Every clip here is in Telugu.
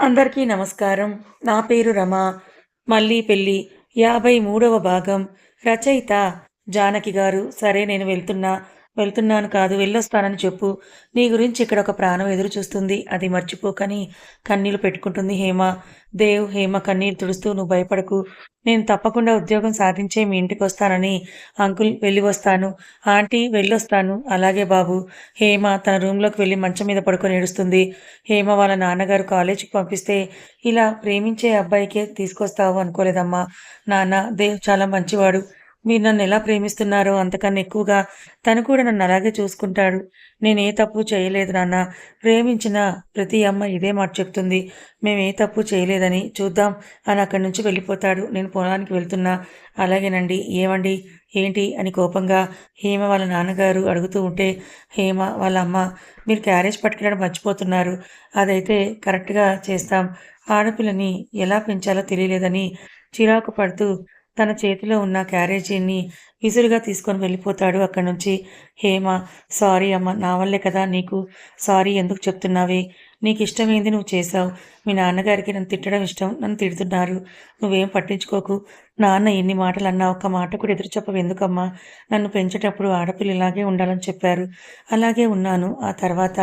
అందరికీ నమస్కారం. నా పేరు రమ. మళ్ళీ పెళ్ళి యాభై మూడవ భాగం రచయిత జానకి గారు. సరే నేను వెళ్తున్నా. వెళ్తున్నాను కాదు వెళ్ళొస్తానని చెప్పు. నీ గురించి ఇక్కడ ఒక ప్రాణం ఎదురు చూస్తుంది. అది మర్చిపోకని కన్నీళ్ళు పెట్టుకుంటుంది హేమ. దేవ్ హేమ కన్నీరు తుడుస్తూ నువ్వు భయపడకు. నేను తప్పకుండా ఉద్యోగం సాధించే మీ ఇంటికి వస్తానని అంకుల్ వెళ్ళి వస్తాను. ఆంటీ వెళ్ళొస్తాను. అలాగే బాబు. హేమ తన రూమ్లోకి వెళ్ళి మంచం మీద పడుకొని ఏడుస్తుంది. హేమ వాళ్ళ నాన్నగారు కాలేజీకి పంపిస్తే ఇలా ప్రేమించే అబ్బాయికే తీసుకొస్తావు అనుకోలేదమ్మా. నాన్న దేవ్ చాలా మంచివాడు. మీరు నన్ను ఎలా ప్రేమిస్తున్నారో అంతకన్నా ఎక్కువగా తను కూడా నన్ను అలాగే చూసుకుంటాడు. నేను ఏ తప్పు చేయలేదు నాన్న. ప్రేమించిన ప్రతి అమ్మ ఇదే మాట చెప్తుంది. మేము ఏ తప్పు చేయలేదని చూద్దాం. అని అక్కడి నుంచి వెళ్ళిపోతాడు. నేను పొలానికి వెళ్తున్నా. అలాగేనండి. ఏమండి? ఏంటి? అని కోపంగా హేమ వాళ్ళ నాన్నగారు అడుగుతూ ఉంటే హేమ వాళ్ళ అమ్మ మీరు క్యారేజ్ పట్టుకెళ్ళడం మర్చిపోతున్నారు. అదైతే కరెక్ట్గా చేస్తాం. ఆడపిల్లని ఎలా పెంచాలో తెలియలేదని చిరాకు పడుతూ తన చేతిలో ఉన్న క్యారేజీని విసురుగా తీసుకొని వెళ్ళిపోతాడు అక్కడి నుంచి హేమ సారీ అమ్మ నా వల్లే కదా నీకు సారీ ఎందుకు చెప్తున్నావే? నీకు ఇష్టమైంది నువ్వు చేసావు మీ నాన్నగారికి నన్ను తిట్టడం ఇష్టం. నన్ను తిడుతున్నారు. నువ్వేం పట్టించుకోకు. నాన్న ఎన్ని మాటలు అన్నా ఒక్క మాట కూడా ఎదురు చెప్పవు. ఎందుకమ్మా? నన్ను పెంచేటప్పుడు ఆడపిల్ల ఇలాగే ఉండాలని చెప్పారు. అలాగే ఉన్నాను. ఆ తర్వాత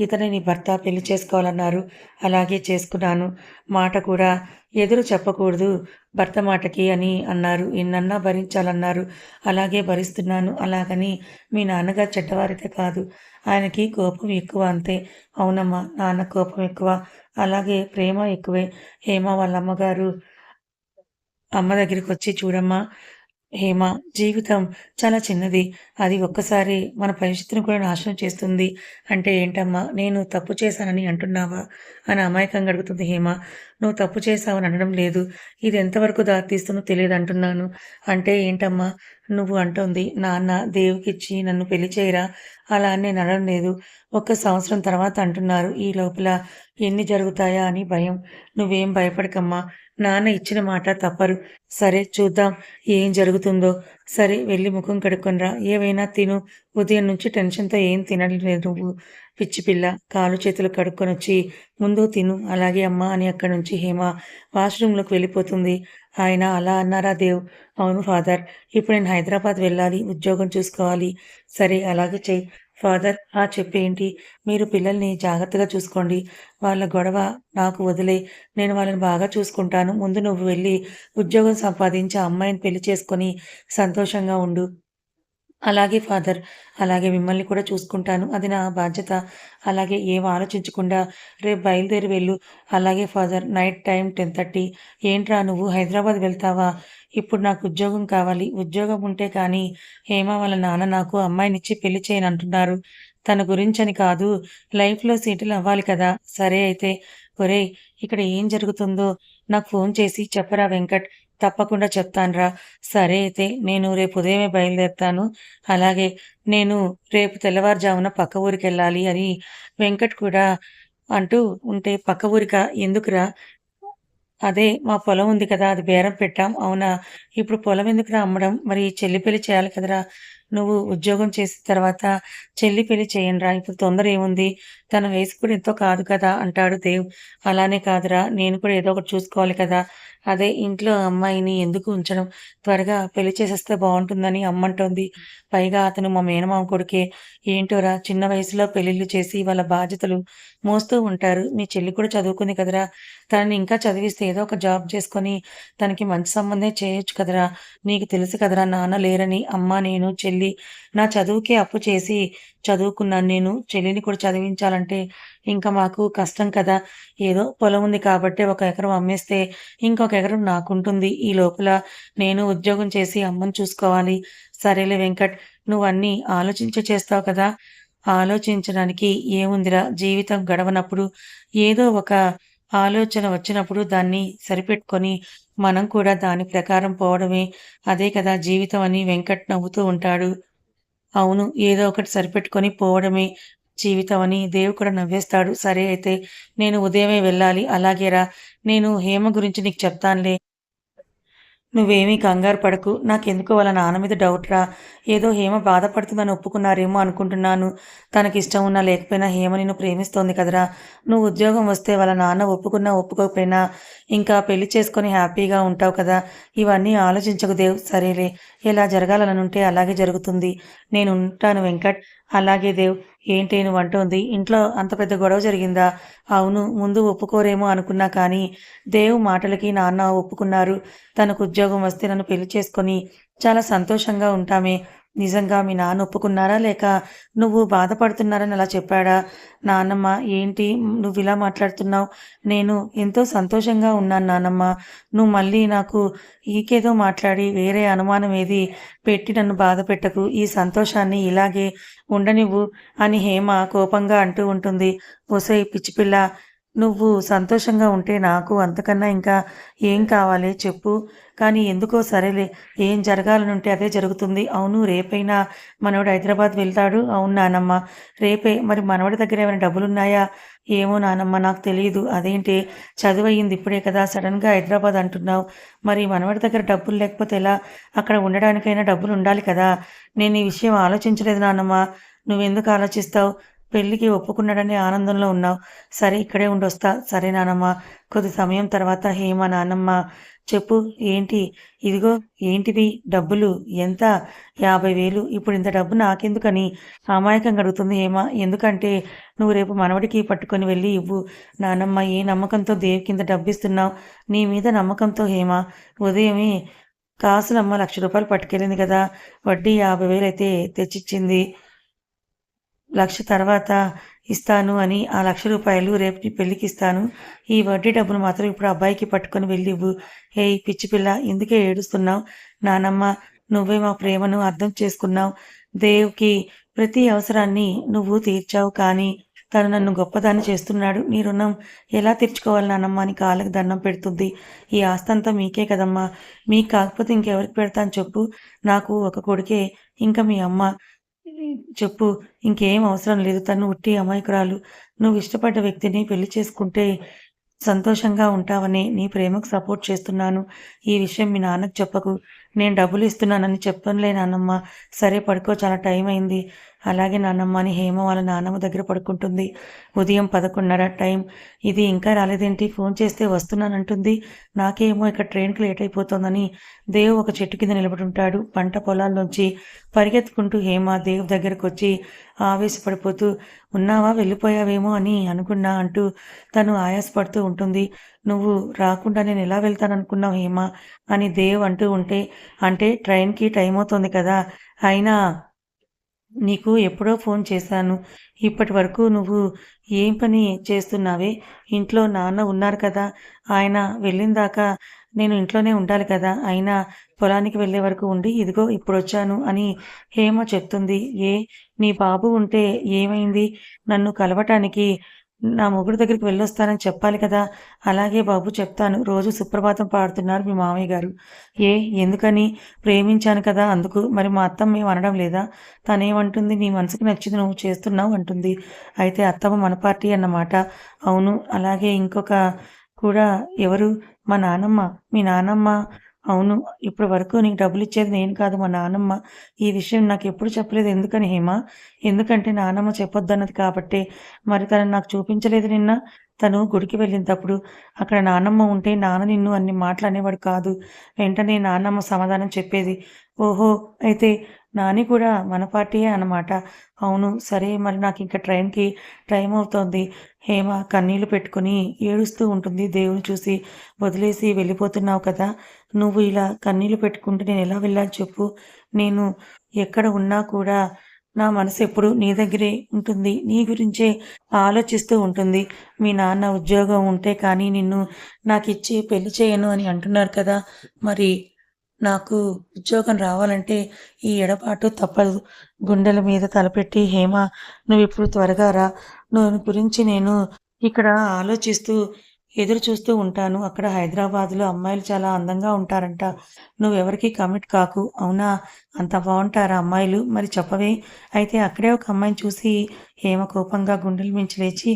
ఇతని నీ భర్త పెళ్ళి చేసుకోవాలన్నారు. అలాగే చేసుకున్నాను. మాట కూడా ఎదురు చెప్పకూడదు. భర్త మాటకి అని అన్నారు. ఎన్నన్నా భరించాలన్నారు. అలాగే భరిస్తున్నాను. అలాగని మీ నాన్నగారు చెడ్డవారితే కాదు. ఆయనకి కోపం ఎక్కువ అంతే. అవునమ్మా. నాన్న కోపం ఎక్కువ. అలాగే ప్రేమ ఎక్కువే. హేమ వాళ్ళ అమ్మగారు అమ్మ దగ్గరికి వచ్చి చూడమ్మా. హేమ జీవితం చాలా చిన్నది. అది ఒక్కసారి మన భవిష్యత్తును కూడా నాశనం చేస్తుంది. అంటే ఏంటమ్మా నేను తప్పు చేశానని అంటున్నావా? అని అమాయకంగా అడుగుతుంది హేమ. నువ్వు తప్పు చేశావని అనడం లేదు. ఇది ఎంతవరకు దారితీస్తుందో తెలియదు అంటున్నాను. అంటే ఏంటమ్మా నువ్వు అంటుంది నాన్న దేవుకిచ్చి నన్ను పెళ్ళి చేయరా? అలా అని నేను అనడం లేదు. ఒక్క సంవత్సరం తర్వాత అంటున్నారు ఈ లోపల. ఎన్ని జరుగుతాయా అని భయం. నువ్వేం భయపడకమ్మా. నాన్న ఇచ్చిన మాట తప్పరు. సరే చూద్దాం ఏం జరుగుతుందో. సరే వెళ్ళి ముఖం కడుక్కొనిరా. ఏవైనా తిను. ఉదయం నుంచి టెన్షన్తో ఏం తినలేదు నువ్వు. పిచ్చి పిల్ల కాలు చేతులు కడుక్కొని వచ్చి ముందు తిను. అలాగే అమ్మ అని అక్కడి నుంచి హేమ వాష్రూమ్లోకి వెళ్ళిపోతుంది. ఆయన అలా అన్నారా దేవ్? అవును ఫాదర్. ఇప్పుడు నేను హైదరాబాద్ వెళ్ళాలి. ఉద్యోగం చూసుకోవాలి. సరే అలాగే చెయ్యి. ఫాదర్ ఆ చెప్పేంటి? మీరు పిల్లల్ని జాగ్రత్తగా చూసుకోండి. వాళ్ళ గొడవ నాకు వదిలే. నేను వాళ్ళని బాగా చూసుకుంటాను. ముందు నువ్వు వెళ్ళి ఉద్యోగం సంపాదించి అమ్మాయిని పెళ్ళి చేసుకొని సంతోషంగా ఉండు. అలాగే ఫాదర్ అలాగే మిమ్మల్ని కూడా చూసుకుంటాను. అది నా బాధ్యత. అలాగే ఏం ఆలోచించకుండా రేపు బయలుదేరి వెళ్ళు. అలాగే father night time ten thirty. ఏంట్రా నువ్వు? హైదరాబాద్ వెళ్తావా? ఇప్పుడు నాకు ఉద్యోగం కావాలి. ఉద్యోగం ఉంటే కానీ హేమ వాళ్ళ నాన్న నాకు అమ్మాయినిచ్చి పెళ్ళి చేయని అంటున్నారు తన గురించని కాదు. లైఫ్లో సెటిల్ అవ్వాలి కదా. సరే అయితే. ఒరేయ్ ఇక్కడ ఏం జరుగుతుందో నాకు ఫోన్ చేసి చెప్పరా వెంకట్. తప్పకుండా చెప్తానురా. సరే అయితే నేను రేపు ఉదయమే బయలుదేరుతాను. అలాగే నేను రేపు తెల్లవారుజామున పక్క ఊరికి వెళ్ళాలి అని వెంకట్ కూడా అంటూ ఉంటే పక్క ఊరిక? ఎందుకురా? అదే మా పొలం ఉంది కదా అది బేరం పెట్టాం. అవునా? ఇప్పుడు పొలం ఎందుకురా అమ్మడం? మరి చెల్లి పెళ్ళి చేయాలి కదరా. నువ్వు ఉద్యోగం చేసిన తర్వాత చెల్లి పెళ్ళి చేయండిరా. ఇప్పుడు తొందర ఏముంది? తన వయసు కూడా ఎంతో కాదు కదా అంటాడు దేవ్. అలానే కాదురా నేను కూడా ఏదో ఒకటి చూసుకోవాలి కదా. అదే ఇంట్లో అమ్మాయిని ఎందుకు ఉంచడం? త్వరగా పెళ్ళి చేసేస్తే బాగుంటుందని అమ్మంటోంది. పైగా అతను మా మేనమామ కొడుకే. ఏంటోరా చిన్న వయసులో పెళ్ళిళ్ళు చేసి వాళ్ళ బాధ్యతలు మోస్తూ ఉంటారు. మీ చెల్లి కూడా చదువుకుంది కదరా. తనని ఇంకా చదివిస్తే ఏదో ఒక జాబ్ చేసుకొని తనకి మంచి సంబంధం చేయొచ్చు కదరా. నీకు తెలుసు కదరా నాన్న లేరని అమ్మ నేను చెల్లి నా చదువుకే అప్పు చేసి చదువుకున్నాను నేను. చెల్లిని కూడా చదివించాలంటే ఇంకా మాకు కష్టం కదా. ఏదో పొలం ఉంది కాబట్టి ఒక ఎకరం అమ్మేస్తే ఇంకొక ఎకరం నాకుంటుంది. ఈ లోపల నేను ఉద్యోగం చేసి అమ్మని చూసుకోవాలి. సరేలే వెంకట్ నువ్వు అన్నీ చేస్తావు కదా. ఆలోచించడానికి ఏముందిరా? జీవితం గడవనప్పుడు ఏదో ఒక ఆలోచన వచ్చినప్పుడు దాన్ని సరిపెట్టుకొని మనం కూడా దాని ప్రకారం పోవడమే. అదే కదా జీవితం అని వెంకట్ నవ్వుతూ ఉంటాడు. అవును ఏదో ఒకటి సరిపెట్టుకొని పోవడమే జీవితం అని దేవు కూడా నవ్వేస్తాడు. సరే అయితే నేను ఉదయమే వెళ్ళాలి. అలాగేరా నేను హేమ గురించి నీకు చెప్తానులే. నువ్వేమీ కంగారు పడకు. నాకెందుకో వాళ్ళ నాన్న మీద డౌట్ రా. ఏదో హేమ బాధపడుతుందని ఒప్పుకున్నారేమో అనుకుంటున్నాను. తనకి ఇష్టం ఉన్నా లేకపోయినా హేమ నిన్ను ప్రేమిస్తోంది కదరా. నువ్వు ఉద్యోగం వస్తే వాళ్ళ నాన్న ఒప్పుకున్నా ఒప్పుకోకపోయినా ఇంకా పెళ్ళి చేసుకొని హ్యాపీగా ఉంటావు కదా. ఇవన్నీ ఆలోచించకు దేవ్. సరేలే. ఎలా జరగాలనుంటే అలాగే జరుగుతుంది. నేను ఉంటాను వెంకట్. అలాగే దేవ్. ఏంటి నువ్వు అంటోంది. ఇంట్లో అంత పెద్ద గొడవ జరిగిందా? అవును ముందు ఒప్పుకోరేమో అనుకున్నా కానీ దేవు మాటలకి నాన్న ఒప్పుకున్నారు. తనకు ఉద్యోగం వస్తే నన్ను పెళ్ళి చేసుకొని చాలా సంతోషంగా ఉంటామే. నిజంగా మీ నాన్న ఒప్పుకున్నారా లేక నువ్వు బాధపడుతున్నారని అలా చెప్పాడా? నాన్నమ్మ ఏంటి నువ్వు ఇలా మాట్లాడుతున్నావు? నేను ఎంతో సంతోషంగా ఉన్నాను నాన్నమ్మ. నువ్వు మళ్ళీ నాకు ఈకేదో మాట్లాడి వేరే అనుమానం ఏది పెట్టి నన్ను బాధ పెట్టకు. ఈ సంతోషాన్ని ఇలాగే ఉండనివ్వు అని హేమ కోపంగా అంటూ ఉంటుంది. ఒసై పిచ్చిపిల్ల నువ్వు సంతోషంగా ఉంటే నాకు అంతకన్నా ఇంకా ఏం కావాలి చెప్పు. కానీ ఎందుకో సరేలే ఏం జరగాలనుంటే అదే జరుగుతుంది. అవును రేపైనా మనవడు హైదరాబాద్ వెళ్తాడు. అవును నానమ్మ. రేపే మరి మనవడి దగ్గర ఏమైనా డబ్బులున్నాయా? ఏమో నానమ్మ నాకు తెలియదు అదేంటి? చదువు అయ్యింది ఇప్పుడే కదా సడన్గా హైదరాబాద్ అంటున్నావు. మరి మనవడి దగ్గర డబ్బులు లేకపోతే ఎలా? అక్కడ ఉండడానికైనా డబ్బులు ఉండాలి కదా. నేను ఈ విషయం ఆలోచించలేదు నానమ్మ. నువ్వెందుకు ఆలోచిస్తావు? పెళ్ళికి ఒప్పుకున్నాడని ఆనందంలో ఉన్నావు. సరే ఇక్కడే ఉండొస్తా. సరే నానమ్మ. కొద్ది సమయం తర్వాత హేమ నానమ్మ చెప్పు. ఏంటి? ఇదిగో ఏంటిది? డబ్బులు ఎంత? యాభై వేలు. ఇప్పుడు ఇంత డబ్బు నాకెందుకని అమాయకంగా అడుగుతుంది హేమ. ఎందుకంటే నువ్వు రేపు మనవడికి పట్టుకొని వెళ్ళి ఇవ్వు. నానమ్మ ఏ నమ్మకంతో దేవి కింద డబ్బిస్తున్నావు? నీ మీద నమ్మకంతో హేమ. ఉదయమే కాసులమ్మ లక్ష రూపాయలు పట్టుకెళ్ళింది కదా. వడ్డీ యాభై వేలు అయితే తెచ్చిచ్చింది. లక్ష తర్వాత ఇస్తాను అని ఆ లక్ష రూపాయలు రేపు నీ పెళ్ళికి ఇస్తాను. ఈ వడ్డీ డబ్బులు మాత్రం ఇప్పుడు అబ్బాయికి పట్టుకొని వెళ్ళివ్వు ఏ పిచ్చి పిల్ల ఎందుకే ఏడుస్తున్నావు. నానమ్మ నువ్వే మా ప్రేమను అర్థం చేసుకున్నావు. దేవుకి ప్రతి అవసరాన్ని నువ్వు తీర్చావు కానీ తను నన్ను గొప్పదాన్ని చేస్తున్నాడు. నీ రుణం ఎలా తీర్చుకోవాలి నానమ్మ అని కాళ్ళకి దండం పెడుతుంది. ఈ ఆస్తంతా మీకే కదమ్మా. మీకు కాకపోతే ఇంకెవరికి పెడతాను చెప్పు. నాకు ఒక కొడుకే ఇంకా మీ అమ్మ. చెప్పు ఇంకేం అవసరం లేదు. తను ఉట్టి అమాయకురాలు. నువ్వు ఇష్టపడ్డ వ్యక్తిని పెళ్ళి చేసుకుంటే సంతోషంగా ఉంటావని నీ ప్రేమకు సపోర్ట్ చేస్తున్నాను. ఈ విషయం మీ నాన్నకు చెప్పకు. నేను డబ్బులు ఇస్తున్నానని చెప్పనులే నాన్నమ్మ సరే పడుకో చాలా టైం అయింది. అలాగే నాన్నమ్మ అని హేమ వాళ్ళ నాన్నమ్మ దగ్గర పడుకుంటుంది. ఉదయం పదకొండున్నర టైం. ఇది ఇంకా రాలేదేంటి? ఫోన్ చేస్తే వస్తున్నానంటుంది. నాకేమో ఇక్కడ ట్రైన్కి లేట్ అయిపోతుందని దేవ్ ఒక చెట్టు కింద నిలబడుంటాడు. పంట పొలాల్లోంచి పరిగెత్తుకుంటూ హేమ దేవ్ దగ్గరకు వచ్చి ఆవేశపడిపోతూ ఉన్నావా? వెళ్ళిపోయావేమో అని అనుకున్నా అంటూ తను ఆయాసపడుతూ ఉంటుంది. నువ్వు రాకుండా నేను ఎలా వెళ్తాననుకున్నావు హేమ? అని దేవ్ అంటూ ఉంటే అంటే ట్రైన్కి టైం అవుతుంది కదా అయినా నీకు ఎప్పుడో ఫోన్ చేశాను. ఇప్పటి వరకు నువ్వు ఏం పని చేస్తున్నావే? ఇంట్లో నాన్న ఉన్నారు కదా ఆయన వెళ్ళిన దాకా నేను ఇంట్లోనే ఉండాలి కదా అయినా పొలానికి వెళ్ళే వరకు ఉండి ఇదిగో ఇప్పుడు వచ్చాను అని హేమ చెప్తుంది. ఏ నీ బాబు ఉంటే ఏమైంది? నన్ను కలవటానికి నా మొగుడు దగ్గరికి వెళ్ళొస్తానని చెప్పాలి కదా. అలాగే బాబు చెప్తాను. రోజు సుప్రభాతం పాడుతున్నారు మీ మామయ్య గారు. ఏ ఎందుకని? ప్రేమించాను కదా అందుకు. మరి మా అత్తమ్మ మేము అనడం లేదా? తనేమంటుంది నీ మనసుకు నచ్చింది నువ్వు చేస్తున్నావు అంటుంది. అయితే అత్తమ్మ మన పార్టీ అన్నమాట. అవును. అలాగే ఇంకొక కూడా ఎవరు? మా నానమ్మ. మీ నానమ్మ అవును. ఇప్పటి వరకు నీకు డబ్బులు ఇచ్చేది నేను కాదు మా నాన్నమ్మ ఈ విషయం నాకు ఎప్పుడు చెప్పలేదు. ఎందుకని హేమ? ఎందుకంటే నానమ్మ చెప్పొద్దన్నది కాబట్టి. మరి తను నాకు చూపించలేదు నిన్న. తను గుడికి వెళ్ళినప్పుడు అక్కడ నానమ్మ ఉంటే నాన్న నిన్ను అన్ని మాటలు అనేవాడు కాదు. వెంటనే నాన్నమ్మ సమాధానం చెప్పేది. ఓహో అయితే నాని కూడా మన పార్టీయే అనమాట అవును సరే మరి నాకు ఇంకా ట్రైన్కి టైం అవుతోంది. హేమ కన్నీళ్ళు పెట్టుకుని ఏడుస్తూ ఉంటుంది దేవుని చూసి. వదిలేసి వెళ్ళిపోతున్నావు కదా నువ్వు ఇలా కన్నీళ్ళు పెట్టుకుంటే నేను ఎలా వెళ్ళాలి చెప్పు. నేను ఎక్కడ ఉన్నా కూడా నా మనసు ఎప్పుడు నీ దగ్గరే ఉంటుంది. నీ గురించే ఆలోచిస్తూ ఉంటుంది. మీ నాన్న ఉద్యోగం ఉంటే కానీ నిన్ను నాకు ఇచ్చి పెళ్ళి చేయను అని అంటున్నారు కదా మరి నాకు ఉద్యోగం రావాలంటే ఈ ఎడపాటు తప్పదు. గుండెల మీద తలపెట్టి హేమ నువ్వు ఇప్పుడు త్వరగా రా. నువ్వు గురించి నేను ఇక్కడ ఆలోచిస్తూ ఎదురు చూస్తూ ఉంటాను. అక్కడ హైదరాబాద్లో అమ్మాయిలు చాలా అందంగా ఉంటారంట. నువ్వెవరికి కమిట్ కాకు. అవునా? అంత బాగుంటారా అమ్మాయిలు? మరి చెప్పవే. అయితే అక్కడే ఒక అమ్మాయిని చూసి హేమ కోపంగా గుండెలు మించి లేచి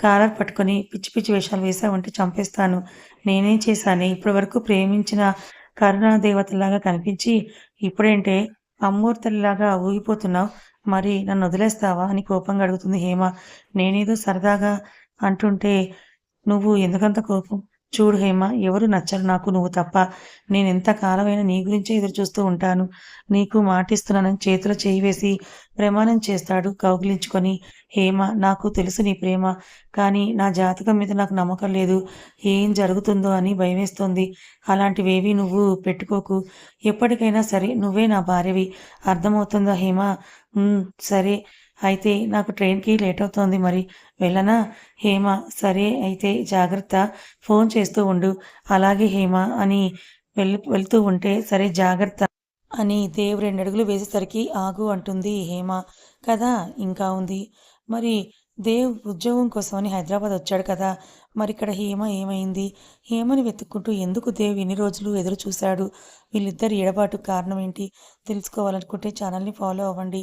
కాలర్ పట్టుకొని పిచ్చి పిచ్చి వేషాలు వేసావంటే చంపేస్తాను. నేనేం చేశాను? ఇప్పటి వరకు ప్రేమించిన కరుణా దేవతలాగా కనిపించి ఇప్పుడేంటే అమ్మూర్తల్లాగా ఊగిపోతున్నావు మరి నన్ను వదిలేస్తావా? అని కోపంగా అడుగుతుంది హేమ. నేనేదో సరదాగా అంటుంటే నువ్వు ఎందుకంత కోపం? చూడు హేమ ఎవరు నచ్చరు నాకు నువ్వు తప్ప. నేను ఎంత కాలమైనా నీ గురించే ఎదురు చూస్తూ ఉంటాను. నీకు మాటిస్తున్నానని చేతిలో చేయి వేసి ప్రమాణం చేస్తాడు కౌగిలించుకొని. హేమ నాకు తెలుసు నీ ప్రేమ కానీ నా జాతకం మీద నాకు నమ్మకం లేదు. ఏం జరుగుతుందో అని భయమేస్తోంది. అలాంటివేవి నువ్వు పెట్టుకోకు. ఎప్పటికైనా సరే నువ్వే నా భార్యవి. అర్థమవుతుందా హేమ? సరే. అయితే నాకు ట్రైన్కి లేట్ అవుతోంది మరి వెళ్ళనా? హేమ సరే అయితే జాగ్రత్త. ఫోన్ చేస్తూ ఉండు. అలాగే హేమ అని వెళ్ళి వెళ్తూ ఉంటే సరే జాగ్రత్త అని దేవ్ రెండు అడుగులు వేసేసరికి ఆగు అంటుంది హేమ. కదా ఇంకా ఉంది. మరి దేవ్ ఉద్యోగం కోసమని హైదరాబాద్ వచ్చాడు కదా. మరి ఇక్కడ హేమ ఏమైంది? హేమని వెతుక్కుంటూ ఎందుకు దేవ్ ఇన్ని రోజులు ఎదురు చూశాడు? వీళ్ళిద్దరి ఎడబాటు కారణం ఏంటి? తెలుసుకోవాలనుకుంటే ఛానల్ని ఫాలో అవ్వండి.